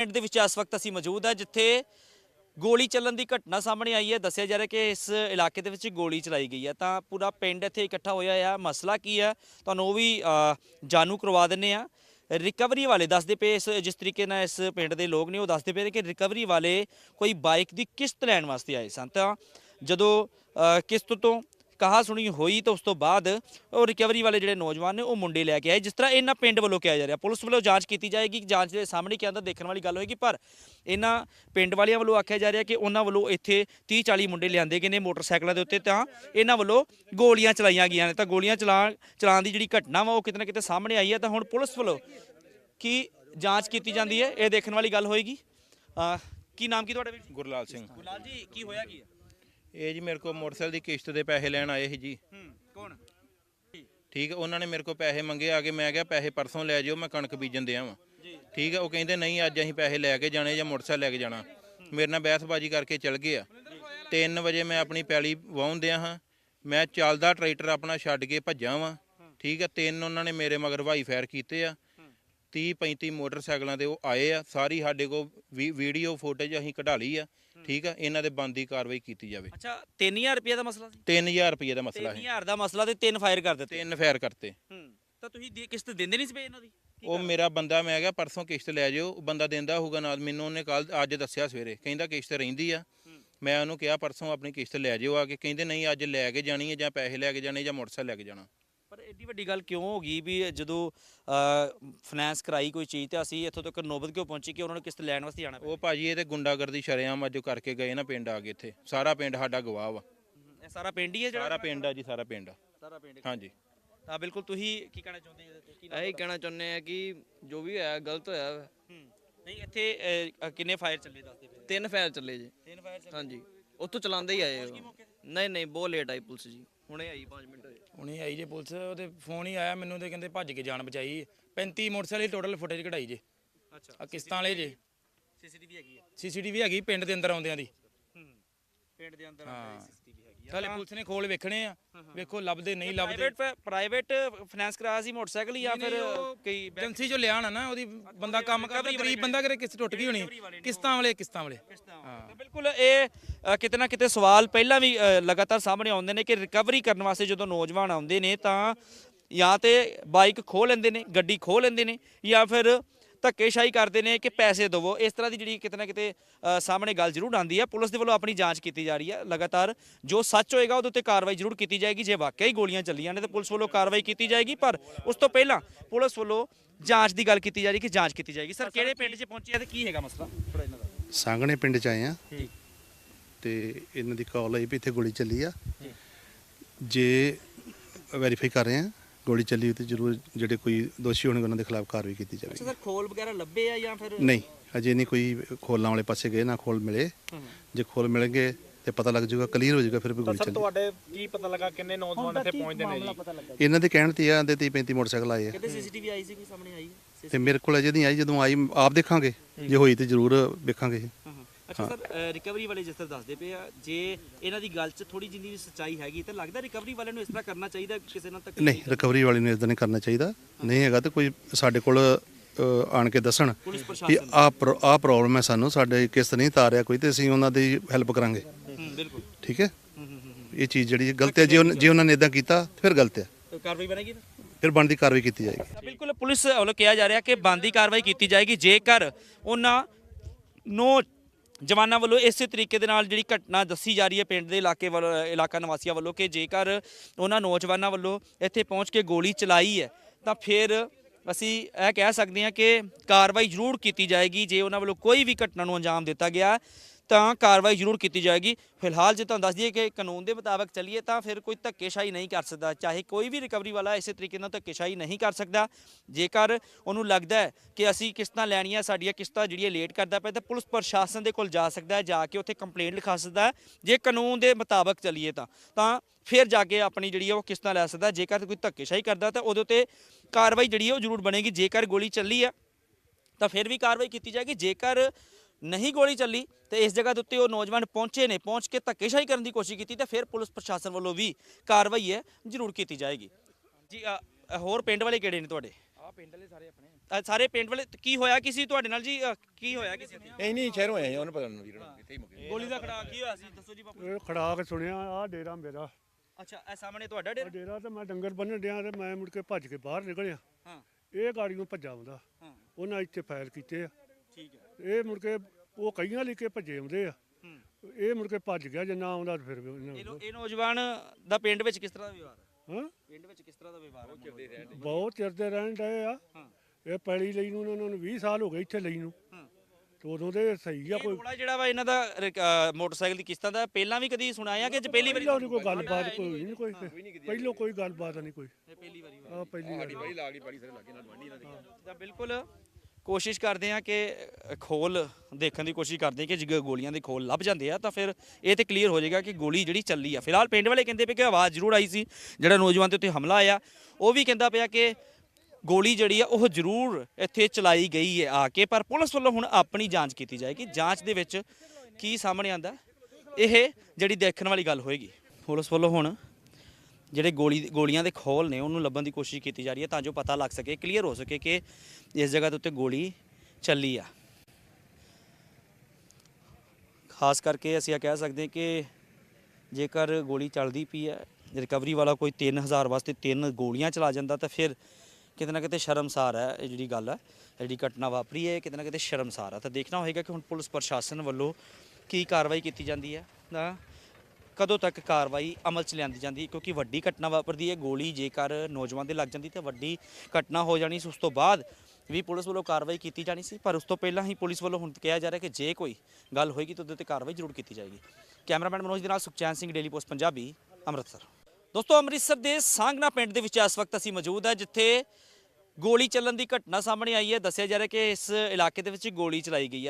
ਪਿੰਡ ਦੇ ਵਿੱਚ ਇਸ ਵਕਤ ਅਸੀਂ ਮੌਜੂਦ ਹਾਂ ਜਿੱਥੇ ਗੋਲੀ ਚੱਲਣ ਦੀ ਘਟਨਾ ਸਾਹਮਣੇ ਆਈ ਹੈ। ਦੱਸਿਆ ਜਾ ਰਿਹਾ ਕਿ ਇਸ ਇਲਾਕੇ ਦੇ ਵਿੱਚ ਗੋਲੀ ਚਲਾਈ ਗਈ ਹੈ। ਤਾਂ ਪੂਰਾ ਪਿੰਡ ਇੱਥੇ ਇਕੱਠਾ ਹੋਇਆ ਆ ਮਸਲਾ ਕੀ ਹੈ? ਤੁਹਾਨੂੰ ਉਹ ਵੀ ਅ, ਜਾਣੂ ਕਰਵਾ ਦਿੰਨੇ ਆ ਰਿਕਵਰੀ ਵਾਲੇ ਦੱਸਦੇ ਪਏ ਇਸ ਜਿਸ ਤਰੀਕੇ ਨਾਲ ਇਸ ਪਿੰਡ ਦੇ ਲੋਕ ਨੇ ਉਹ ਦੱਸਦੇ ਪਏ ਨੇ ਕਿ ਰਿਕਵਰੀ ਵਾਲੇ ਕੋਈ ਬਾਈਕ ਦੀ ਕਿਸ਼ਤ ਲੈਣ ਵਾਸਤੇ ਆਏ ਸਨ। ਤਾਂ ਜਦੋਂ ਅ, ਕਿਸ਼ਤ ਤੋਂ ਕਹਾ ਸੁਣੀ ਹੋਈ ਤਾਂ ਉਸ ਤੋਂ ਬਾਅਦ ਉਹ ਰਿਕਵਰੀ ਵਾਲੇ ਜਿਹੜੇ ਨੌਜਵਾਨ ਨੇ ਉਹ ਮੁੰਡੇ ਲੈ ਕੇ ਆਏ। ਜਿਸ ਤਰ੍ਹਾਂ ਇਹਨਾਂ ਪਿੰਡ ਵੱਲੋਂ ਕਿਹਾ ਜਾ ਰਿਹਾ। ਪੁਲਿਸ ਵੱਲੋਂ ਜਾਂਚ ਕੀਤੀ ਜਾਏਗੀ ਜਾਂਚ ਦੇ ਸਾਹਮਣੇ ਕੀ ਆਉਂਦਾ ਦੇਖਣ ਵਾਲੀ ਗੱਲ ਹੋਏਗੀ। ਪਰ ਇਹਨਾਂ ਪਿੰਡ ਵਾਲਿਆਂ ਵੱਲੋਂ ਆਖਿਆ ਜਾ ਰਿਹਾ ਕਿ ਉਹਨਾਂ ਵੱਲੋਂ ਇੱਥੇ 30 40 ਮੁੰਡੇ ਲਿਆਂਦੇ ਗਏ ਨੇ ਮੋਟਰਸਾਈਕਲਾਂ ਦੇ ਉੱਤੇ। ਤਾਂ ਇਹਨਾਂ ਵੱਲੋਂ ਗੋਲੀਆਂ ਚਲਾਈਆਂ ਗਈਆਂ ਨੇ। ਤਾਂ ਗੋਲੀਆਂ ਚਲਾ ਚਲਾਉਣ ਦੀ ਜਿਹੜੀ ਘਟਨਾ ਵਾ ਉਹ ਕਿਤੇ ਨਾ ਕਿਤੇ ਸਾਹਮਣੇ ਆਈ ਹੈ। ਤਾਂ ਹੁਣ ਪੁਲਿਸ ਵੱਲੋਂ ਕੀ ਜਾਂਚ ਕੀਤੀ ਜਾਂਦੀ ਹੈ? ਇਹ ਦੇਖਣ ਵਾਲੀ ਗੱਲ ਹੋਏਗੀ। ਕੀ ਨਾਮ ਕੀ ਤੁਹਾਡਾ ਵੀਰ ਗੁਰਲਾਲ ਸਿੰਘ। ਗੁਲਾਲ ਜੀ ਕੀ ਹੋਇਆ ਕੀ ਹੈ? ਇਹ ਜੀ ਮੇਰੇ ਕੋਲ ਮੋਟਰਸਾਈਕਲ ਦੀ ਕਿਸ਼ਤ ਦੇ ਪੈਸੇ ਲੈਣ ਆਏ ਸੀ ਜੀ। ਹੂੰ ਕੌਣ? ਠੀਕ ਹੈ ਉਹਨਾਂ ਨੇ ਮੇਰੇ ਕੋਲ ਪੈਸੇ ਮੰਗੇ ਆ ਕੇ ਮੈਂ ਕਿਹਾ ਪੈਸੇ ਪਰਸੋਂ ਲੈ ਜਿਓ ਮੈਂ ਕਣਕ ਬੀਜਣ ਦਿਆਂ ਵਾਂ। ਠੀਕ ਹੈ ਉਹ ਕਹਿੰਦੇ ਨਹੀਂ ਅੱਜ ਅਸੀਂ ਪੈਸੇ ਲੈ ਕੇ ਜਾਣੇ ਜਾਂ ਮੋਟਰਸਾਈਕਲ ਲੈ ਕੇ ਜਾਣਾ। ਮੇਰੇ ਨਾਲ ਬਹਿਸਬਾਜ਼ੀ ਕਰਕੇ ਚਲ ਗਏ ਆ। 3 ਵਜੇ ਮੈਂ ਆਪਣੀ ਪੈਲੀ ਵਾਹੁਣ ਦਿਆਂ ਹਾਂ। ਮੈਂ ਚੱਲਦਾ ਟਰੈਕਟਰ ਆਪਣਾ ਛੱਡ ਕੇ ਭੱਜਾਂ ਵਾਂ। ਠੀਕ ਹੈ ਤਿੰਨ ਉਹਨਾਂ ਨੇ ਮੇਰੇ ਮਗਰ ਵਾਈ ਫਾਇਰ ਕੀਤੇ ਆ। 30 35 ਮੋਟਰਸਾਈਕਲਾਂ ਦੇ ਉਹ ਆਏ ਆ ਸਾਰੀ ਸਾਡੇ ਕੋਲ ਵੀਡੀਓ ਫੁਟੇਜ ਅਸੀਂ ਕਢਾ ਲਈ ਆ ਠੀਕ ਆ ਇਹਨਾਂ ਦੇ ਬੰਦੀ ਕਾਰਵਾਈ ਕੀਤੀ ਜਾਵੇ। ਅੱਛਾ 3000 ਰੁਪਏ ਦਾ ਮਸਲਾ ਸੀ? 3000 ਰੁਪਏ ਦਾ ਮਸਲਾ ਹੈ। 3000 ਦਾ ਮਸਲਾ ਤੇ ਤਿੰਨ ਫਾਇਰ ਕਰ ਦਿੱਤੇ। ਤਿੰਨ ਫਾਇਰ ਕਰਤੇ। ਹੂੰ ਤਾਂ ਤੁਸੀਂ ਦੇ- ਕਿਸ਼ਤ ਦਿੰਦੇ ਨਹੀਂ ਸੀ ਪਏ ਇਹਨਾਂ ਦੀ? ਕੀ ਉਹ ਮੇਰਾ ਬੰਦਾ ਮੈਂ ਕਿਹਾ ਪਰਸੋਂ ਕਿਸ਼ਤ ਲੈ ਜਿਓ ਉਹ ਬੰਦਾ ਦਿੰਦਾ ਹੋਊਗਾ ਨਾਲ ਮੈਨੂੰ ਉਹਨੇ ਕੱਲ ਅੱਜ ਦੱਸਿਆ ਸਵੇਰੇ ਕਹਿੰਦਾ ਕਿਸ਼ਤ ਰਹਿੰਦੀ ਆ। ਮੈਂ ਉਹਨੂੰ ਕਿਹਾ ਪਰਸੋਂ ਆਪਣੀ ਕਿਸ਼ਤ ਲੈ ਜਿਓ ਆ ਕੇ ਕਹਿੰਦੇ ਨਹੀਂ ਅੱਜ ਲੈ ਕੇ ਜਾਣੀ ਹੈ ਜਾਂ ਪੈਸੇ ਲੈ ਕੇ ਜਾਣੇ ਜਾਂ ਮੋਟਰਸਾਈਕਲ ਲੈ ਕੇ ਜਾਣਾ। ਪਰ ਐਡੀ ਵੱਡੀ ਗੱਲ ਕਿਉਂ ਹੋ ਗਈ ਵੀ ਜਦੋਂ ਫਾਈਨੈਂਸ ਕਰਾਈ ਕੋਈ ਚੀਜ਼ ਤੇ ਅਸੀਂ ਇੱਥੋਂ ਤੱਕ ਨੌਬਤ ਕਿਉਂ ਪਹੁੰਚੀ ਕਿ ਉਹਨਾਂ ਨੂੰ ਕਿਸ਼ਤ ਲੈਣ ਵਾਸਤੇ ਜਾਣਾ ਪਿਆ ਉਹ ਭਾਜੀ ਇਹ ਤੇ ਗੁੰਡਾਗਰਦੀ ਸ਼ਰੇਆਮ ਅੱਜ ਕਰਕੇ ਗਏ ਨਾ ਪਿੰਡ ਆ ਕੇ ਇੱਥੇ। ਸਾਰਾ ਪਿੰਡ ਸਾਡਾ ਗਵਾਹ ਵਾ। ਇਹ ਸਾਰਾ ਪਿੰਡ ਹੀ ਹੈ ਜਿਹੜਾ? ਸਾਰਾ ਪਿੰਡ ਆ ਜੀ ਸਾਰਾ ਪਿੰਡ ਸਾਰਾ ਪਿੰਡ ਹਾਂਜੀ। ਤਾਂ ਬਿਲਕੁਲ ਤੁਸੀਂ ਕੀ ਕਹਿਣਾ ਚਾਹੁੰਦੇ ਇਹਦੇ ਤੇ? ਕੀ ਇਹੀ ਕਹਿਣਾ ਚਾਹੁੰਦੇ ਆ ਕਿ ਜੋ ਵੀ ਹੋਇਆ ਗਲਤ ਹੋਇਆ ਵਾ। ਹੂੰ ਨਹੀਂ ਇੱਥੇ ਅਹ, ਕਿੰਨੇ ਫਾਇਰ ਚੱਲੇ ਦੱਸਦੇ ਪਏ? ਤਿੰਨ ਫਾਇਰ ਚੱਲੇ ਜੀ। ਤਿੰਨ ਫਾਇਰ ਚੱਲੇ? ਹਾਂਜੀ। ਉੱਥੋਂ ਚਲਾਉਂਦੇ ਹੀ ਆਏ ਉਹ। ਨਹੀਂ ਨਹੀਂ ਬਹੁਤ ਲੇਟ ਆਈ ਪੁਲਿਸ ਜੀ। ਹੁਣੇ ਆਈ 5 ਮਿੰਟ। ਹੁਣੇ ਆਈ ਜੇ ਪੁਲਿਸ ਉਹਦੇ ਫੋਨ ਹੀ ਆਇਆ ਮੈਨੂੰ ਤੇ ਕਹਿੰਦੇ ਭੱਜ ਕੇ ਜਾਨ ਬਚਾਈ। 35 ਮੋਟਰਸਾਈਕਲ ਟੋਟਲ ਫੁਟੇਜ ਕਢਾਈ ਜੇ। ਅੱਛਾ ਆ ਕਿਸ਼ਤਾਂ ਵਾਲੇ ਜੇ। ਸੀਸੀਟੀਵੀ ਹੈਗੀ ਹੈ ਸੀਸੀਟੀਵੀ ਹੈਗੀ ਪਿੰਡ ਦੇ ਅੰਦਰ ਆਉਂਦਿਆਂ ਦੀ। ਹੂੰ ਪਿੰਡ ਦੇ ਅੰਦਰ ਹਾਂ। ਹਾਲੇ ਪੁਲਿਸ ਨੇ ਖੋਲ ਵੇਖਣੇ ਆ। ਵੇਖੋ ਲੱਭਦੇ ਨਹੀਂ ਲੱਭਦੇ। ਪ੍ਰਾਈਵੇਟ ਪ੍ਰਾਈਵੇਟ ਫਾਈਨੈਂਸ ਕਰਾਇਆ ਸੀ ਮੋਟਰਸਾਈਕਲ ਜਾਂ ਫਿਰ ਕਈ ਏਜੰਸੀ ਚੋਂ ਲਿਆਣ ਨਾ ਉਹਦੀ ਬੰਦਾ ਕੰਮ ਕਰਦਾ ਗਰੀਬ ਬੰਦਾ ਕਰੇ ਕਿਸ ਟੁੱਟ ਗਈ ਹੋਣੀ। ਕਿਸ਼ਤਾਂ ਵਾਲੇ ਕਿਸ਼ਤਾਂ ਵਾਲੇ। ਤਾਂ ਬਿਲਕੁਲ ਇਹ ਕਿਤੇ ਨਾ ਕਿਤੇ ਸਵਾਲ ਪਹਿਲਾਂ ਵੀ ਲਗਾਤਾਰ ਸਾਹਮਣੇ ਆਉਂਦੇ ਨੇ ਕਿ ਰਿਕਵਰੀ ਕਰਨ ਵਾਸਤੇ ਜਦੋਂ ਨੌਜਵਾਨ ਆਉਂਦੇ ਨੇ ਤਾਂ ਜਾਂ ਤੇ ਬਾਈਕ ਖੋਹ ਲੈਂਦੇ ਨੇ ਗੱਡੀ ਖੋਹ ਲੈਂਦੇ ਨੇ ਜਾਂ ਫਿਰ ਧੱਕੇਸ਼ਾਹੀ ਕਰਦੇ ਨੇ ਕਿ ਪੈਸੇ ਦੇਵੋ। ਇਸ ਤਰ੍ਹਾਂ ਦੀ ਜਿਹੜੀ ਕਿਤੇ ਨਾ ਕਿਤੇ ਸਾਹਮਣੇ ਗੱਲ ਜ਼ਰੂਰ ਆਉਂਦੀ ਹੈ। ਪੁਲਿਸ ਦੇ ਵੱਲੋਂ ਆਪਣੀ ਜਾਂਚ ਕੀਤੀ ਜਾ ਰਹੀ ਹੈ। ਲਗਾਤਾਰ ਜੋ ਸੱਚ ਹੋਏਗਾ ਉਹਦੇ ਉੱਤੇ ਕਾਰਵਾਈ ਜ਼ਰੂਰ ਕੀਤੀ ਜਾਏਗੀ। ਜੇ ਵਾਕਿਆ ਹੀ ਗੋਲੀਆਂ ਚੱਲੀਆਂ ਨੇ ਤਾਂ ਪੁਲਿਸ ਵੱਲੋਂ ਕਾਰਵਾਈ ਕੀਤੀ ਜਾਏਗੀ। ਪਰ ਉਸ ਤੋਂ ਪਹਿਲਾਂ ਪੁਲਿਸ ਵੱਲੋਂ ਜਾਂਚ ਦੀ ਗੱਲ ਕੀਤੀ ਜਾ ਰਹੀ ਕਿ ਜਾਂਚ ਕੀਤੀ ਜਾਏਗੀ। ਸਰ ਕਿਹੜੇ ਪਿੰਡ 'ਚ ਪਹੁੰਚੇ ਆ ਤੇ ਕੀ ਹੈਗਾ ਮਸਲਾ? ਥੋੜਾ ਇਹਨਾਂ ਦਾ। ਸਾਂਗਣੇ ਪਿੰਡ ਚ ਆਏ ਆ। ਤੇ ਇਹਨਾਂ ਦੀ ਕਾਲ ਆਈ ਵੀ ਇੱਥੇ ਗੋਲੀ ਚੱਲੀ ਆ। ਜੇ ਵੈਰੀਫਾਈ ਕਰ ਰਹੇ ਆ ਗੋਲੀ ਚੱਲੀ ਤੇ ਜ਼ਰੂਰ ਜਿਹੜੇ ਕੋਈ ਦੋਸ਼ੀ ਹੋਣਗੇ ਉਹਨਾਂ ਦੇ ਖਿਲਾਫ ਕਾਰਵਾਈ ਕੀਤੀ ਅੱਛਾ ਜਾਵੇਗੀ ਸਰ ਖੋਲ ਵਗੈਰਾ ਲੱਭੇ ਆ ਜਾਂ ਫਿਰ ਨਹੀਂ ਅਜੇ ਨਹੀਂ ਕੋਈ ਖੋਲਾਂ ਵਾਲੇ ਪਾਸੇ ਗਏ ਨਾ ਖੋਲ ਮਿਲੇ। ਜੇ ਖੋਲ ਮਿਲਣਗੇ ਤੇ ਪਤਾ ਲੱਗ ਜਾਊਗਾ ਕਲੀਅਰ ਹੋ ਜਾਊਗਾ ਫਿਰ ਵੀ ਗੋਲੀ ਸਰ ਚੱਲੀ। ਤੁਹਾਡੇ ਕੀ ਪਤਾ ਲੱਗਾ ਕਿੰਨੇ ਨੌਜਵਾਨ ਇੱਥੇ ਪਹੁੰਚਦੇ ਨੇ ਜੀ? ਇਹਨਾਂ ਦੇ ਕਹਿਣ ਤੇ ਆ ਦੇ 30 35 ਮੋਟਰਸਾਈਕਲ ਆਏ ਆ। ਕਿਤੇ ਸੀਸੀਟੀਵੀ ਆਈ ਸੀ ਕੋਈ ਸਾਹਮਣੇ ਆਈ? ਹੈ ਤੇ ਮੇਰੇ ਕੋਲ ਅਜੇ ਨਹੀਂ ਆਈ ਜਦੋਂ ਆਈ ਆਪ ਦੇਖਾਂਗੇ। ਜੇ ਹੋਈ ਤੇ ਜ਼ਰੂਰ ਵੇਖਾਂਗੇ। ਅੱਛਾ ਸਰ ਰਿਕਵਰੀ ਵਾਲੇ ਜਿਸ ਤਰ੍ਹਾਂ ਦੱਸਦੇ ਪਏ ਆ ਜੇ ਇਹਨਾਂ ਦੀ ਗੱਲ 'ਚ ਥੋੜੀ ਜਿੰਨੀ ਵੀ ਸੱਚਾਈ ਹੈਗੀ ਤਾਂ ਲੱਗਦਾ ਰਿਕਵਰੀ ਵਾਲਿਆਂ ਨੂੰ ਇਸ ਤਰ੍ਹਾਂ ਕਰਨਾ ਚਾਹੀਦਾ ਕਿਸੇ ਨਾਲ ਤੱਕ ਨਹੀਂ ਰਿਕਵਰੀ ਵਾਲੀ ਨੂੰ ਇਦਾਂ ਨਹੀਂ ਕਰਨਾ ਚਾਹੀਦਾ। ਨਹੀਂ ਹੈਗਾ ਤੇ ਕੋਈ ਸਾਡੇ ਕੋਲ ਆਣ ਕੇ ਦੱਸਣ ਕਿ ਆ ਆ ਪ੍ਰੋਬਲਮ ਹੈ ਸਾਨੂੰ ਸਾਡੇ ਕਿਸ਼ਤ ਨਹੀਂ ਤਾਰਿਆ ਕੋਈ ਤੇ ਅਸੀਂ ਉਹਨਾਂ ਦੀ ਹੈਲਪ ਕਰਾਂਗੇ। ਬਿਲਕੁਲ। ਠੀਕ ਹੈ? ਇਹ ਚੀਜ਼ ਜਿਹੜੀ ਗਲਤ ਹੈ ਜੇ ਉਹਨਾਂ- ਜੇ ਉਹਨਾਂ ਨੇ ਇਦਾਂ ਕੀਤਾ ਫਿਰ ਗਲਤ ਹੈ। ਤਾਂ ਕਾਰਵਾਈ ਬਣੇਗੀ ਫਿਰ ਬਣਦੀ ਕਾਰਵਾਈ ਕੀਤੀ ਜਾਏਗੀ। ਬਿਲਕੁਲ ਪੁਲਿਸ ਵੱਲੋਂ ਕਿਹਾ ਜਾ ਰਿਹਾ ਕਿ ਬੰਦੀ ਕਾਰਵਾਈ ਕੀਤੀ ਜਾਏਗੀ ਜੇਕਰ ਉਹਨਾਂ ਨੋ ਜਵਾਨਾਂ ਵੱਲੋਂ ਇਸੇ ਤਰੀਕੇ ਦੇ ਨਾਲ ਜਿਹੜੀ ਘਟਨਾ ਦੱਸੀ ਜਾ ਰਹੀ ਹੈ ਪਿੰਡ ਦੇ ਇਲਾਕੇ ਵੱਲ, ਇਲਾਕਾ ਨਿਵਾਸੀਆਂ ਵੱਲੋਂ ਕਿ ਜੇਕਰ ਉਹਨਾਂ ਨੌਜਵਾਨਾਂ ਵੱਲੋਂ ਇੱਥੇ ਪਹੁੰਚ ਕੇ ਗੋਲੀ ਚਲਾਈ ਹੈ, ਤਾਂ ਫਿਰ ਅਸੀਂ ਇਹ ਕਹਿ ਸਕਦੇ ਹਾਂ ਕਿ ਕਾਰਵਾਈ ਜ਼ਰੂਰ ਕੀਤੀ ਜਾਏਗੀ ਜੇ ਉਹਨਾਂ ਵੱਲੋਂ ਕੋਈ ਵੀ ਘਟਨਾ ਨੂੰ ਅੰਜਾਮ ਦਿੱਤਾ ਗਿਆ। ਤਾਂ ਕਾਰਵਾਈ ਜ਼ਰੂਰ ਕੀਤੀ ਜਾਏਗੀ। ਫਿਲਹਾਲ ਜੇ ਤੁਹਾਨੂੰ ਦੱਸ ਦਈਏ ਕਿ ਕਾਨੂੰਨ ਦੇ ਮੁਤਾਬਕ ਚੱਲੀਏ ਤਾਂ ਫਿਰ ਕੋਈ ਧੱਕੇਸ਼ਾਹੀ ਨਹੀਂ ਕਰ ਸਕਦਾ। ਚਾਹੇ ਕੋਈ ਵੀ ਰਿਕਵਰੀ ਵਾਲਾ ਇਸੇ ਤਰੀਕੇ ਨਾਲ ਧੱਕੇਸ਼ਾਹੀ ਨਹੀਂ ਕਰ ਸਕਦਾ। ਜੇਕਰ ਉਹਨੂੰ ਲੱਗਦਾ ਹੈ ਕਿ ਅਸੀਂ ਕਿਸ਼ਤਾਂ ਲੈਣੀਆਂ, ਸਾਡੀਆਂ ਕਿਸ਼ਤਾਂ ਜਿਹੜੀਆਂ ਲੇਟ ਕਰਦਾ ਪਿਆ, ਤਾਂ ਪੁਲਿਸ ਪ੍ਰਸ਼ਾਸਨ ਦੇ ਕੋਲ ਜਾ ਸਕਦਾ ਹੈ, ਜਾ ਕੇ ਉੱਥੇ ਕੰਪਲੇਂਟ ਲਿਖਾ ਸਕਦਾ ਜੇ ਕਾਨੂੰਨ ਦੇ ਮੁਤਾਬਕ ਚੱਲੀਏ ਤਾਂ ਤਾਂ ਫਿਰ ਜਾ ਕੇ ਆਪਣੀ ਜਿਹੜੀ ਹੈ ਉਹ ਕਿਸ਼ਤਾਂ ਲੈ ਸਕਦਾ ਜੇਕਰ ਕੋਈ ਧੱਕੇਸ਼ਾਹੀ ਕਰਦਾ ਤਾਂ ਉਹਦੇ ਉੱਤੇ ਕਾਰਵਾਈ ਜਿਹੜੀ ਹੈ ਉਹ ਜ਼ਰੂਰ ਬਣੇਗੀ। ਜੇਕਰ ਗੋਲੀ ਚੱਲੀ ਹੈ ਤਾਂ ਫਿਰ ਵੀ ਕਾਰਵਾਈ ਕੀਤੀ ਜਾਏਗੀ। ਜੇਕਰ ਨਹੀਂ ਗੋਲੀ ਚੱਲੀ ਤੇ ਇਸ ਜਗ੍ਹਾ ਦੇ ਉੱਤੇ ਉਹ ਨੌਜਵਾਨ ਪਹੁੰਚੇ ਨੇ ਪਹੁੰਚ ਕੇ ਧੱਕੇਸ਼ਾਹੀ ਕਰਨ ਦੀ ਕੋਸ਼ਿਸ਼ ਕੀਤੀ ਤਾਂ ਫਿਰ ਪੁਲਿਸ ਪ੍ਰਸ਼ਾਸਨ ਵੱਲੋਂ ਵੀ ਕਾਰਵਾਈ ਹੈ ਜ਼ਰੂਰ ਕੀਤੀ ਜਾਏਗੀ। ਜੀ ਹੋਰ ਪਿੰਡ ਵਾਲੇ ਕਿਹੜੇ ਨੇ ਤੁਹਾਡੇ? ਆ ਪਿੰਡ ਵਾਲੇ ਸਾਰੇ ਆਪਣੇ। ਸਾਰੇ ਪਿੰਡ ਵਾਲੇ ਕੀ ਹੋਇਆ ਕਿਸੇ ਤੁਹਾਡੇ ਨਾਲ ਜੀ? ਕੀ ਹੋਇਆ ਕਿਸੇ ਨੇ ਇਹ ਨਹੀਂ ਸ਼ਹਿਰੋਂ ਆਏ ਆ, ਉਹਨੂੰ ਪਤਾ ਨਹੀਂ ਕਿੱਥੇ ਹੀ ਮੁੱਕੇ ਗੋਲੀ ਦਾ ਖੜਾ ਕੀ ਹੋਇਆ ਸੀ? ਦੱਸੋ ਜੀ ਬਾਪੂ। ਇਹ ਖੜਾ ਕੇ ਸੁਣਿਆ ਆ ਡੇਰਾ ਮੇਰਾ। ਅੱਛਾ ਇਹ ਸਾਹਮਣੇ ਤੁਹਾਡਾ ਡੇਰਾ? ਡੇਰਾ ਤੇ ਮੈਂ ਡੰਗਰ ਬੰਨਣ ਡਿਆ ਤੇ ਮੈਂ ਮੁੜ ਕੇ ਭੱਜ ਕੇ ਬਾਹਰ ਨਿਕਲਿਆ। ਹਾਂ। ਇਹ ਗਾੜੀ ਨੂੰ ਭੱਜਾ ਆਉਂਦਾ। ਹਾਂ। ਉਹਨਾਂ ਇੱਥੇ ਫਾਇਰ ਕੀਤੇ ਆ। ਠੀਕ ਹੈ। ਇਹ ਮੁੜ ਕੇ ਉਹ ਕਈਆਂ ਲਈ ਕੇ ਭੱਜੇ ਆਉਂਦੇ ਆ। ਇਹ ਮੁੜ ਕੇ ਭੱਜ ਗਿਆ ਜੇ ਨਾ ਆਉਂਦਾ ਤਾਂ ਫਿਰ ਵੀ ਇਹਨਾਂ ਇਹ ਨੂੰ- ਨੌ- ਇਹ ਨੌਜਵਾਨ ਦਾ ਪਿੰਡ ਵਿੱਚ ਕਿਸ ਤਰ੍ਹਾਂ ਦਾ ਵਿਵਹਾਰ ਹੈ? ਹਾਂ? ਪਿੰਡ ਵਿੱਚ ਕਿਸ ਤਰ੍ਹਾਂ ਦਾ ਵਿਵਹਾਰ ਹੈ? ਬਹੁਤ ਚਿਰ ਦੇ ਰਹਿਣ ਡਏ ਆ। ਹਾਂ। ਇਹ ਪੈਲੀ ਲਈ ਨੂੰ ਉਹਨਾਂ ਨੂੰ 20 ਸਾਲ ਹੋ ਗਏ ਇੱਥੇ ਲਈ ਨੂੰ। ਹਾਂ। ਤੇ ਉਦੋਂ ਦੇ ਸਹੀ ਆ ਇਹ ਕੋਈ ਰੋਲਾ ਜਿਹੜਾ ਵਾ ਇਹਨਾਂ ਦਾ ਰਿਕ- ਮੋਟਰਸਾਈਕਲ ਦੀ ਕਿਸ਼ਤਾਂ ਦਾ ਪਹਿਲਾਂ ਵੀ ਕਦੀ ਸੁਣਾਇਆ ਕਿ ਅੱਜ ਪਹਿਲੀ ਵਾਰੀ ਪਹਿਲਾਂ ਉਹਦੀ ਕੋਈ ਗੱਲਬਾਤ ਕੋਈ ਨਹੀਂ ਕੋਈ ਪਹਿਲੋਂ ਕੋਈ ਗੱਲਬਾਤ ਨਹੀਂ ਕੋਈ। ਇਹ ਪਹਿਲੀ ਵਾਰੀ ਆ ਪਹਿਲੀ ਵਾਰੀ। ਤਾਂ ਬਿਲਕੁਲ ਕੋਸ਼ਿਸ਼ ਕਰਦੇ ਆ ਕਿ ਅ, ਖੋਲ ਦੇਖਣ ਦੀ ਕੋਸ਼ਿਸ਼ ਕਰਦੇ ਕਿ ਜੇ ਗੋਲੀਆਂ ਦੇ ਖੋਲ ਲੱਭ ਜਾਂਦੇ ਆ ਤਾਂ ਫਿਰ ਇਹ ਤੇ ਕਲੀਅਰ ਹੋ ਜਾਏਗਾ ਕਿ ਗੋਲੀ ਜਿਹੜੀ ਚੱਲੀ ਆ। ਫਿਲਹਾਲ ਪਿੰਡ ਵਾਲੇ ਕਹਿੰਦੇ ਪਏ ਕਿ ਆਵਾਜ਼ ਜ਼ਰੂਰ ਆਈ ਸੀ ਜਿਹੜਾ ਨੌਜਵਾਨ ਦੇ ਉੱਤੇ ਹਮਲਾ ਆਇਆ ਉਹ ਵੀ ਕਹਿੰਦਾ ਪਿਆ ਕਿ ਗੋਲੀ ਜਿਹੜੀ ਆ ਉਹ ਜ਼ਰੂਰ ਇੱਥੇ ਚਲਾਈ ਗਈ ਹੈ ਆ ਕੇ ਪਰ ਪੁਲਿਸ ਵੱਲੋਂ ਹੁਣ ਆਪਣੀ ਜਾਂਚ ਕੀਤੀ ਜਾਏਗੀ। ਜਾਂਚ ਦੇ ਵਿੱਚ ਕੀ ਸਾਹਮਣੇ ਆਂਦਾ ਇਹ ਜਿਹੜੀ ਦੇਖਣ ਵਾਲੀ ਗੱਲ ਹੋਏਗੀ। ਪੁਲਿਸ ਵੱਲੋਂ ਹੁਣ ਜਿਹੜੇ ਗੋਲੀ ਗੋਲੀਆਂ ਦੇ ਖੋਲ ਨੇ, ਉਹਨੂੰ ਲੱਭਣ ਦੀ ਕੋਸ਼ਿਸ਼ ਕੀਤੀ ਜਾ ਰਹੀ ਹੈ ਤਾਂ ਜੋ ਪਤਾ ਲੱਗ ਸਕੇ ਕਲੀਅਰ ਹੋ ਸਕੇ ਕਿ ਇਸ ਜਗ੍ਹਾ ਦੇ ਉੱਤੇ ਗੋਲੀ ਚੱਲੀ ਆ। ਖਾਸ ਕਰਕੇ ਅਸੀਂ ਇਹ ਕਹਿ ਸਕਦੇ ਕਿ ਜੇਕਰ ਗੋਲੀ ਚੱਲਦੀ ਪਈ ਹੈ ਰਿਕਵਰੀ ਵਾਲਾ ਕੋਈ 3000 ਵਾਸਤੇ ਤਿੰਨ ਗੋਲੀਆਂ ਚਲਾ ਜਾਂਦਾ ਤਾਂ ਫਿਰ ਕਿਤੇ ਨਾ ਕਿਤੇ ਸ਼ਰਮਸਾਰ ਹੈ ਇਹ ਜਿਹੜੀ ਗੱਲ ਹੈ ਜਿਹੜੀ ਘਟਨਾ ਵਾਪਰੀ ਹੈ, ਇਹ ਕਿਤੇ ਨਾ ਕਿਤੇ ਸ਼ਰਮਸਾਰ ਹੈ। ਤਾਂ ਦੇਖਣਾ ਹੋਏਗਾ ਕਿ ਹੁਣ ਪੁਲਿਸ ਪ੍ਰਸ਼ਾਸਨ ਵੱਲੋਂ ਕੀ ਕਾਰਵਾਈ ਕੀਤੀ ਜਾਂਦੀ ਹੈ, ਤਾਂ ਕਦੋਂ ਤੱਕ ਕਾਰਵਾਈ ਅਮਲ ਚ ਲਿਆਂਦੀ ਜਾਂਦੀ? ਕਿਉਂਕਿ ਵੱਡੀ ਘਟਨਾ ਵਾਪਰਦੀ ਹੈ, ਗੋਲੀ ਜੇਕਰ ਨੌਜਵਾਨ ਦੇ ਲੱਗ ਜਾਂਦੀ ਤਾਂ ਵੱਡੀ ਘਟਨਾ ਹੋ ਜਾਣੀ ਸੀ, ਉਸ ਤੋਂ ਬਾਅਦ ਵੀ ਪੁਲਿਸ ਵੱਲੋਂ ਕਾਰਵਾਈ ਕੀਤੀ ਜਾਣੀ ਸੀ। ਪਰ ਉਸ ਤੋਂ ਪਹਿਲਾਂ ਹੀ ਪੁਲਿਸ ਵੱਲੋਂ ਹੁਣ ਕਿਹਾ ਜਾ ਰਿਹਾ ਕਿ ਜੇ ਕੋਈ ਗੱਲ ਹੋਏਗੀ ਤਾਂ ਉਹਦੇ ਤੇ ਕਾਰਵਾਈ ਜ਼ਰੂਰ ਕੀਤੀ ਜਾਏਗੀ। ਕੈਮਰਾਮੈਨ ਮਨੋਜ ਦੇ ਨਾਲ ਸੁਖਚੈਨ ਸਿੰਘ, ਡੇਲੀ ਪੋਸਟ ਪੰਜਾਬੀ, ਅੰਮ੍ਰਿਤਸਰ। ਦੋਸਤੋ, ਅੰਮ੍ਰਿਤਸਰ ਦੇ ਸਾਂਗਨਾ ਪਿੰਡ ਦੇ ਵਿੱਚ ਇਸ ਵਕਤ ਅਸੀਂ ਮੌਜੂਦ ਹਾਂ, ਜਿੱਥੇ ਗੋਲੀ ਚੱਲਣ ਦੀ ਘਟਨਾ ਸਾਹਮਣੇ ਆਈ ਹੈ। ਦੱਸਿਆ ਜਾ ਰਿਹਾ ਕਿ ਇਸ ਇਲਾਕੇ ਦੇ ਵਿੱਚ ਗੋਲੀ ਚਲਾਈ ਗਈ ਹੈ।